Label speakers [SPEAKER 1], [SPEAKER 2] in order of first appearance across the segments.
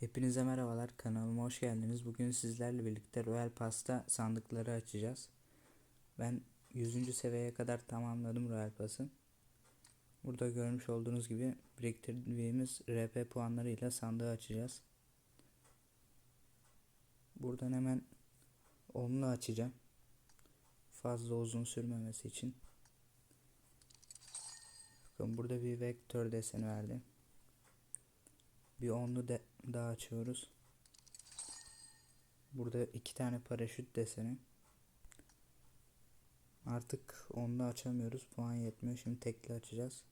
[SPEAKER 1] Hepinize merhabalar kanalıma hoş geldiniz. Bugün sizlerle birlikte Royal Pass'ta sandıkları açacağız. Ben 100. seviyeye kadar tamamladım Royal Pass'ı. Burada görmüş olduğunuz gibi biriktirdiğimiz RP puanlarıyla sandığı açacağız. Buradan hemen onlu açacağım. Fazla uzun sürmemesi için. Bakın burada bir vektör deseni verdi. Bir onlu de daha açıyoruz. Burada iki tane paraşüt deseni. Artık onlu açamıyoruz. Puan yetmiyor. Şimdi tekli açacağız.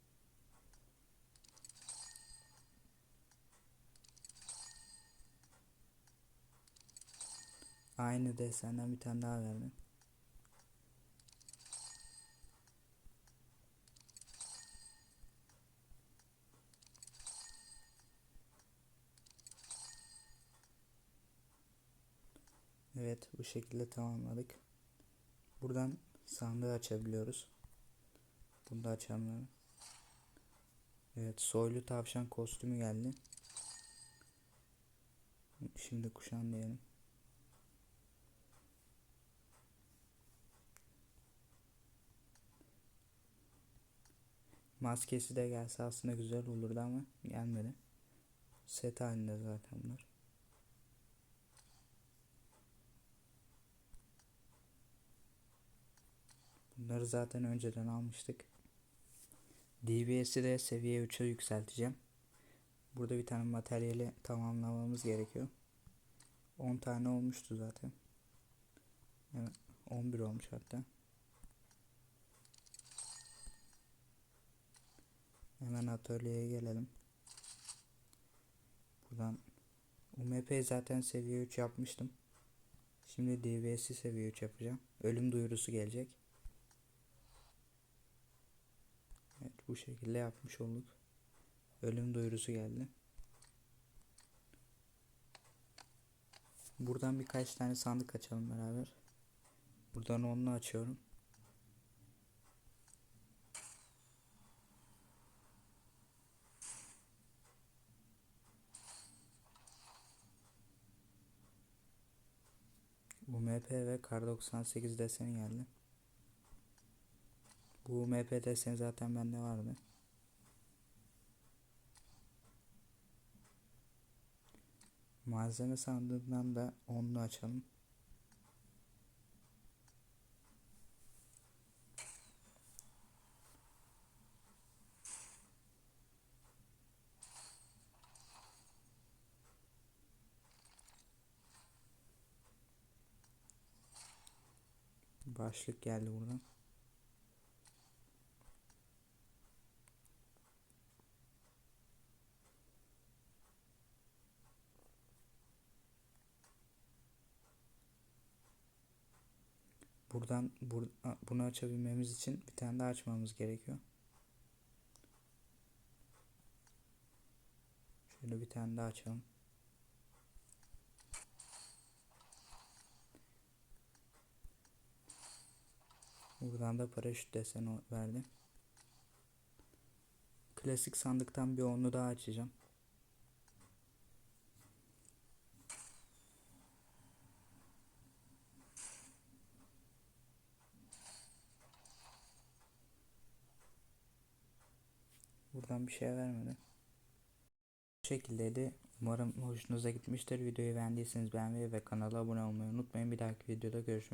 [SPEAKER 1] Aynı desenden bir tane daha verdim. Evet bu şekilde tamamladık. Buradan sandığı açabiliyoruz. Bunu da açamıyorum. Evet soylu tavşan kostümü geldi. Şimdi kuşan diyelim. Maskesi de gelse aslında güzel olurdu ama gelmedi. Set halinde zaten bunlar. Bunları zaten önceden almıştık. DBS'i de seviye 3'e yükselteceğim. Burada bir tane materyali tamamlamamız gerekiyor. 10 tane olmuştu zaten. Evet, 11 olmuş hatta. Hemen atölyeye gelelim. Buradan UMP zaten seviye 3 yapmıştım. Şimdi DBS'i seviye 3 yapacağım. Ölüm duyurusu gelecek. Evet bu şekilde yapmış olduk. Ölüm duyurusu geldi. Buradan birkaç tane sandık açalım beraber. Buradan onu açıyorum. UMP ve Kar 98 deseni geldi. Bu UMP deseni zaten bende vardı. Malzeme sandığından da onlu açalım. Başlık geldi buradan. Buradan bur bunu açabilmemiz için bir tane daha açmamız gerekiyor. Şöyle bir tane daha açalım. Buradan da paraşüt deseni verdi. Klasik sandıktan bir onu daha açacağım. Buradan bir şey vermedi. Bu şekildeydi. Umarım hoşunuza gitmiştir. Videoyu beğendiyseniz beğenmeyi ve kanala abone olmayı unutmayın. Bir dahaki videoda görüşmek